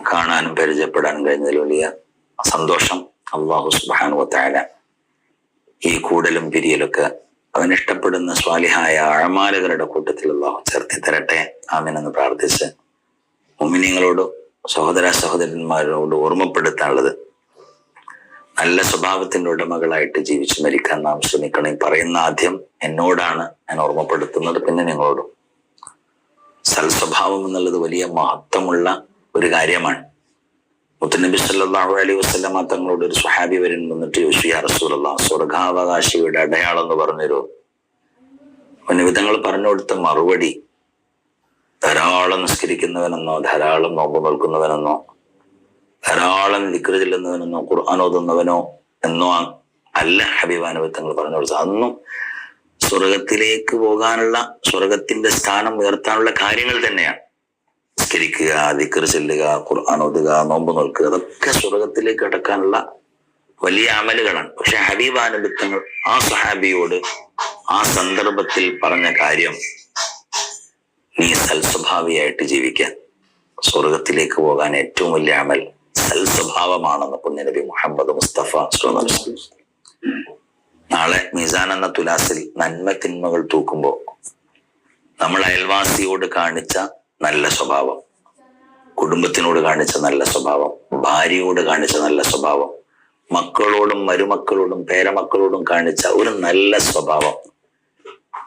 കാണാനും പരിചയപ്പെടാനും കഴിഞ്ഞതിൽ വലിയ സന്തോഷം. അള്ളാഹു സുബാനുവത്തായ ഈ കൂടലും പിരിയലൊക്കെ അവൻ ഇഷ്ടപ്പെടുന്ന സ്വാലിഹായ അഴമാലകരുടെ കൂട്ടത്തിൽ അള്ളാഹു ചേർത്തി തരട്ടെ. ആമിനെന്ന് പ്രാർത്ഥിച്ച് ഉമ്മിനിങ്ങളോട് സഹോദര സഹോദരന്മാരോട് ഓർമ്മപ്പെടുത്താനുള്ളത് നല്ല സ്വഭാവത്തിന്റെ ഉടമകളായിട്ട് ജീവിച്ചു മരിക്കാൻ നാം ശ്രമിക്കണം. ഈ പറയുന്ന ആദ്യം എന്നോടാണ് ഞാൻ ഓർമ്മപ്പെടുത്തുന്നത് പിന്നെ നിങ്ങളോടും. സൽസ്വഭാവം എന്നുള്ളത് വലിയ മഹത്വമുള്ള ഒരു കാര്യമാണ്. മുത്തനബി സല്ലാഹു അലൈഹി വസല്ലമ തങ്ങളോട് ഒരു സുഹാബി വരൻ വന്നിട്ട് ചോദിച്ചു യാ റസൂലല്ലാ സ്വർഗാവകാശിയുടെ അടയാളം എന്ന് പറഞ്ഞൊരു വിധങ്ങൾ പറഞ്ഞു കൊടുത്ത മറുപടി ധാരാളം നിസ്കരിക്കുന്നവനെന്നോ ധാരാളം നോമ്പ് നിൽക്കുന്നവനെന്നോ ധാരാളം വിക്രി ചെല്ലുന്നവനെന്നോ ഖുർആൻ ഓതുന്നവനോ എന്നോ അല്ല ഹബീബാനുഭവത്തങ്ങൾ പറഞ്ഞു കൊടുത്തത്. അതൊന്നും സ്വർഗത്തിലേക്ക് പോകാനുള്ള സ്വർഗത്തിന്റെ സ്ഥാനം ഉയർത്താനുള്ള കാര്യങ്ങൾ തന്നെയാണ്. നിസ്കരിക്കുക ദിക്കർ ചെല്ലുക ഖുർആൻ ഓതുക നോമ്പ് നോൽക്കുക അതൊക്കെ സ്വർഗത്തിലേക്ക് കടക്കാനുള്ള വലിയ അമലുകളാണ് പക്ഷെ ഹബീബാനുബിത്തങ്ങൾ ആ സഹാബിയോട് ആ സന്ദർഭത്തിൽ പറഞ്ഞ കാര്യം നീ സൽസ്വഭാവിയായിട്ട് ജീവിക്കാൻ സ്വർഗത്തിലേക്ക് പോകാൻ ഏറ്റവും വലിയ അമൽ സൽസ്വഭാവമാണെന്ന് പുണ്യനബി മുഹമ്മദ് മുസ്തഫ. നാളെ മിസാൻ എന്ന തുലാസിൽ നന്മ തിന്മകൾ തൂക്കുമ്പോൾ നമ്മൾ അയൽവാസിയോട് കാണിച്ച നല്ല സ്വഭാവം. കുടുംബത്തിനോട് കാണിച്ച നല്ല സ്വഭാവം. ഭാര്യയോട് കാണിച്ച നല്ല സ്വഭാവം. മക്കളോടും മരുമക്കളോടും പേരമക്കളോടും കാണിച്ച ഒരു നല്ല സ്വഭാവം.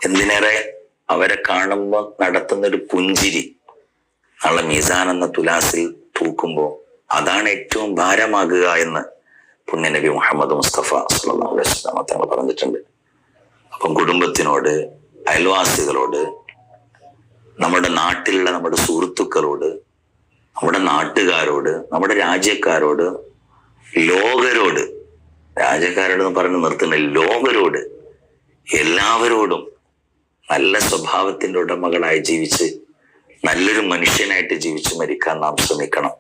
എന്തിനേറെ അവരെ കാണുമ്പോൾ നടത്തുന്ന ഒരു പുഞ്ചിരി. നാളെ മീസാൻ എന്ന തുലാസിൽ തൂക്കുമ്പോൾ അതാണ് ഏറ്റവും ഭാരമാകുക എന്ന് പുണ്യനബി മുഹമ്മദ് മുസ്തഫ തങ്ങൾ പറഞ്ഞിട്ടുണ്ട്. അപ്പം കുടുംബത്തിനോട് അയൽവാസികളോട് നമ്മുടെ നാട്ടിലുള്ള നമ്മുടെ സുഹൃത്തുക്കളോട് നമ്മുടെ നാട്ടുകാരോട് നമ്മുടെ രാജ്യക്കാരോട് ലോകരോട് രാജ്യക്കാരോട് എന്ന് പറഞ്ഞ് നിർത്തുന്നില്ല ലോകരോട് എല്ലാവരോടും നല്ല സ്വഭാവത്തിന്റെ ഉടമകളായി ജീവിച്ച് നല്ലൊരു മനുഷ്യനായിട്ട് ജീവിച്ച് മരിക്കാൻ നാം ശ്രമിക്കണം.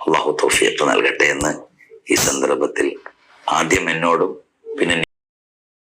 അള്ളാഹു തോഫിയത്ത് നൽകട്ടെ എന്ന് ഈ സന്ദർഭത്തിൽ ആദ്യം എന്നോടും പിന്നെ